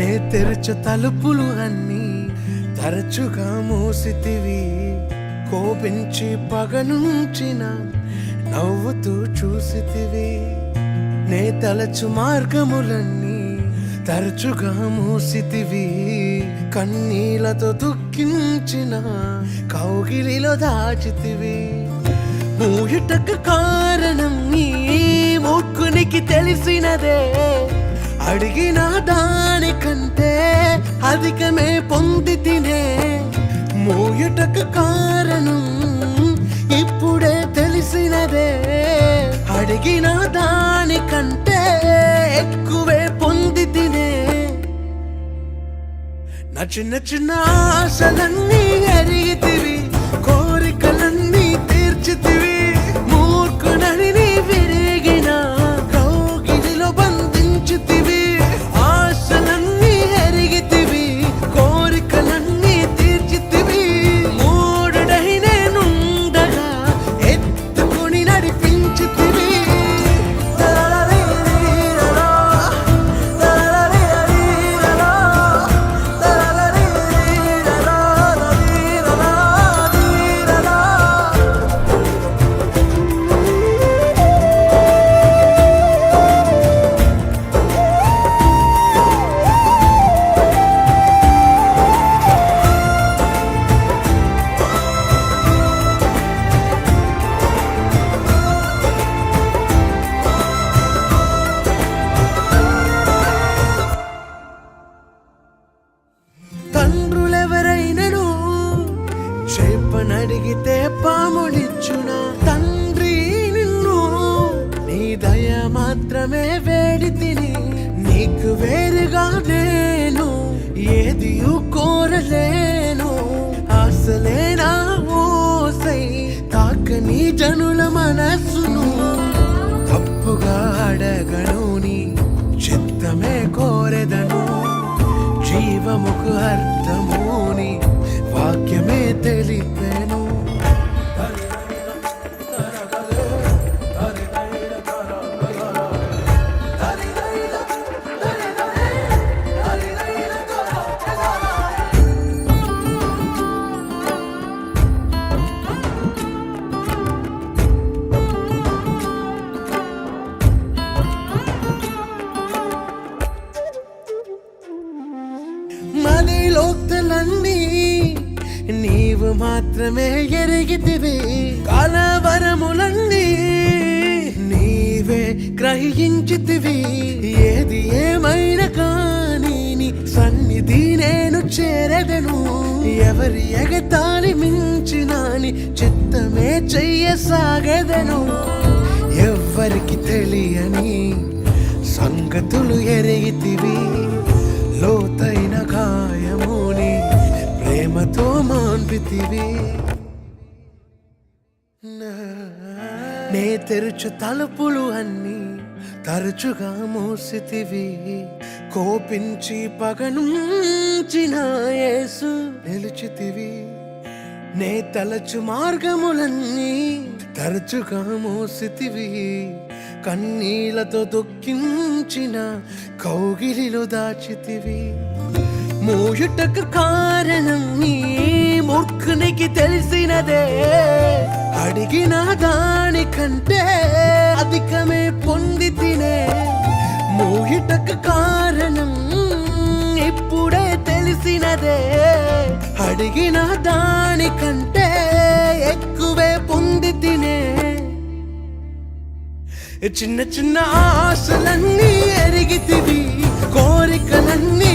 నే తెరచు తలుపులు అన్నీ తరచుగా మూసితివి. కోపించి పగనుంచిన నవ్వుతూ చూసితివి. నే తలచు మార్గములన్నీ తరచుగా మూసితివి. కన్నీలతో దుఃఖించిన కౌగిలిలో దాచితివి. మూయుటకు కారణం నీ మొక్కునికి తెలిసినదే. అడిగిన అధికమే పొంది తినే మూయుటకు కారణం ఇప్పుడే తెలిసినదే. అడిగిన దానికంటే ఎక్కువే పొంది తినే. నా చిన్న చిన్న ఆశలన్నీ మాత్రమే వేడి తిని నీకు వేరుగా నేను ఏది కోరలేను. అసలే నా ఓసై తాకని జనుల మనస్సును తప్పుగా అడగను నీ చిత్తమే కో మదిలోక్తలన్నీ నీవు మాత్రమే ఎరిగితివి. కలవరములన్నీ నీవే గ్రహించితివి. ఏది ఏమైనా కానీ నీ సన్నిధి నేను చేరదను. ఎవరి ఎగతాళి మించినాని చిత్తమే చెయ్యసాగదను. ఎవ్వరికి తెలియని సంగతులు ఎరిగితివి. లోతైన మాన్పితివి నే తెరుచు తలుపులు అన్ని తరచుగా మూసితివి. కోపించి పగనుంచిన యేసు నిలిచితివి. నే తలచు మార్గములన్నీ తరచుగా మోసితివి. కన్నీలతో దుఃఖించిన కౌగిలిలో దాచితివి. మూయుటకు కారణం నీ మూర్ఖునికి తెలిసినదే. అడిగిన దానికంటే అధికమే పొంది తినే మోహిటకు కారణం ఇప్పుడే తెలిసినదే. అడిగిన దానికంటే ఎక్కువే పొంది తినే చిన్న చిన్న ఆశలన్నీ ఎరిగితివి కోరికలన్నీ